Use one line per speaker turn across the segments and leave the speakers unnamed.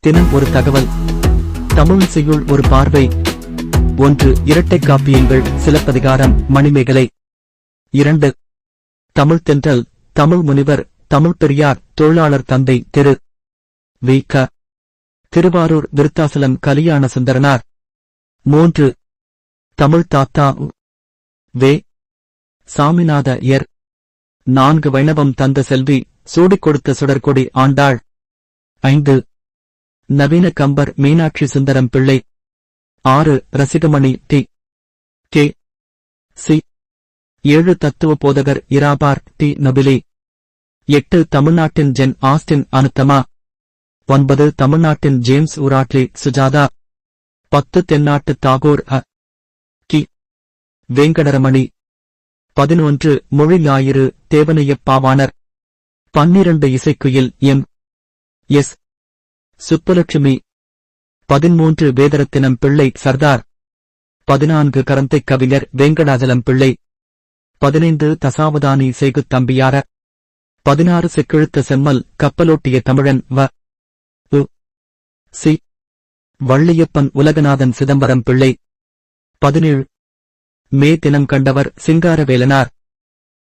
தினம் ஒரு தகவல். தமிழ் செய்யுள் ஒரு பார்வை. ஒன்று இரட்டை காப்பியங்கள் சிலப்பதிகாரம் மணிமேகலை. இரண்டு தமிழ் தென்றல் தமிழ் முனிவர் தமிழ் பெரியார் தொழிலாளர் தந்தை திரு. வி. க. திருவாரூர் விருத்தாசலம் கலியாண சுந்தரனார். மூன்று தமிழ் தாத்தா வே. சாமிநாத எர் நான்கு வைணவம் தந்த செல்வி சூடிக் கொடுத்த சுடர்கொடி ஆண்டாள். ஐந்து நவீன கம்பர் மீனாட்சி சுந்தரம் பிள்ளை. ஆறு ரசிகமணி டி. கே. சி. ஏழு தத்துவ போதகர் இராபார் டி. நபிலி. எட்டு தமிழ்நாட்டின் ஜென் ஆஸ்டின் அனுத்தமா. ஒன்பது தமிழ்நாட்டின் ஜேம்ஸ் உராட்லி சுஜாதா. பத்து தென்னாட்டு தாகூர் அ. கி. வேங்கடரமணி. பதினொன்று மொழி ஞாயிறு தேவனையப்பாவானர் பன்னிரண்டு இசைக்குயில் எம். எஸ். சுப்புலட்சுமி பதிமூன்று வேதரத்தினம் பிள்ளை சர்தார். பதினான்கு கரந்தைக் கவிஞர் வெங்கடாஜலம் பிள்ளை. பதினைந்து தசாவதானி செய்கு தம்பியார. பதினாறு செக்கெழுத்த செம்மல் கப்பலோட்டிய தமிழன் வ. உ. சி. வள்ளியப்பன் உலகநாதன் சிதம்பரம் பிள்ளை. பதினேழு. மே தினம் கண்டவர் சிங்காரவேலனார்.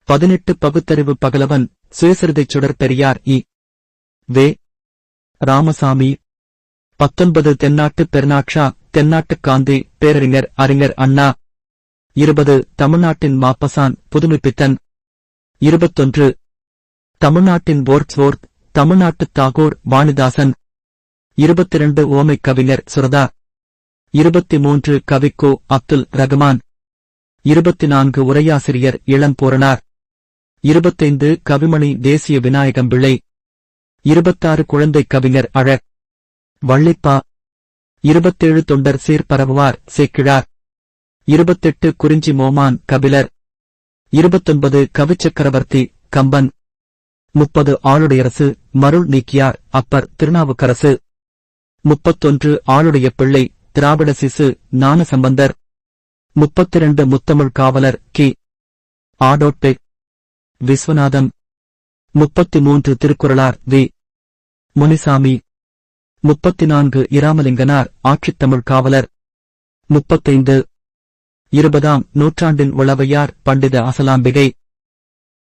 பதினெட்டு பகுத்தறிவு பகலவன் சுயசரிதைச் சுடர் பெரியார் இ. வே. ராமசாமி. பத்தொன்பது தென்னாட்டு பெருநாட்சா தென்னாட்டு காந்தி பேரறிஞர் அறிஞர் அண்ணா. இருபது தமிழ்நாட்டின் மாப்பசான் புதுமைப்பித்தன். இருபத்தொன்று தமிழ்நாட்டின் போர்ட்ஸ்வோர்த் தமிழ்நாட்டு தாகூர் வாணிதாசன். இருபத்திரண்டு ஓமைக் கவிஞர் சுரதா. இருபத்தி மூன்று கவிக்கோ அப்துல் ரகுமான். இருபத்தி நான்கு உரையாசிரியர் இளம்பூரணார் இருபத்தைந்து கவிமணி தேசிய விநாயகம் பிள்ளை. இருபத்தாறு குழந்தை கவிஞர் அழ. வள்ளிப்பா. இருபத்தேழு தொண்டர் சீர் பரவுவார் சேக்கிழார். இருபத்தெட்டு குறிஞ்சி மோமான் கபிலர். இருபத்தொன்பது கவிச்சக்கரவர்த்தி கம்பன். முப்பது ஆளுடையரசு மருள் நீக்கியார் அப்பர் திருநாவுக்கரசு. முப்பத்தொன்று ஆளுடைய பிள்ளை திராவிட சிசு ஞானசம்பந்தர். முப்பத்திரண்டு முத்தமிழ் காவலர் கி. ஆடோட்பே. விஸ்வநாதம். முப்பத்தி மூன்று திருக்குறளார் வி. முனிசாமி. முப்பத்தி நான்கு இராமலிங்கனார் ஆட்சித்தமிழ் காவலர். முப்பத்தைந்து. இருபதாம் நூற்றாண்டின் உளவையார் பண்டித அசலாம்பிகை.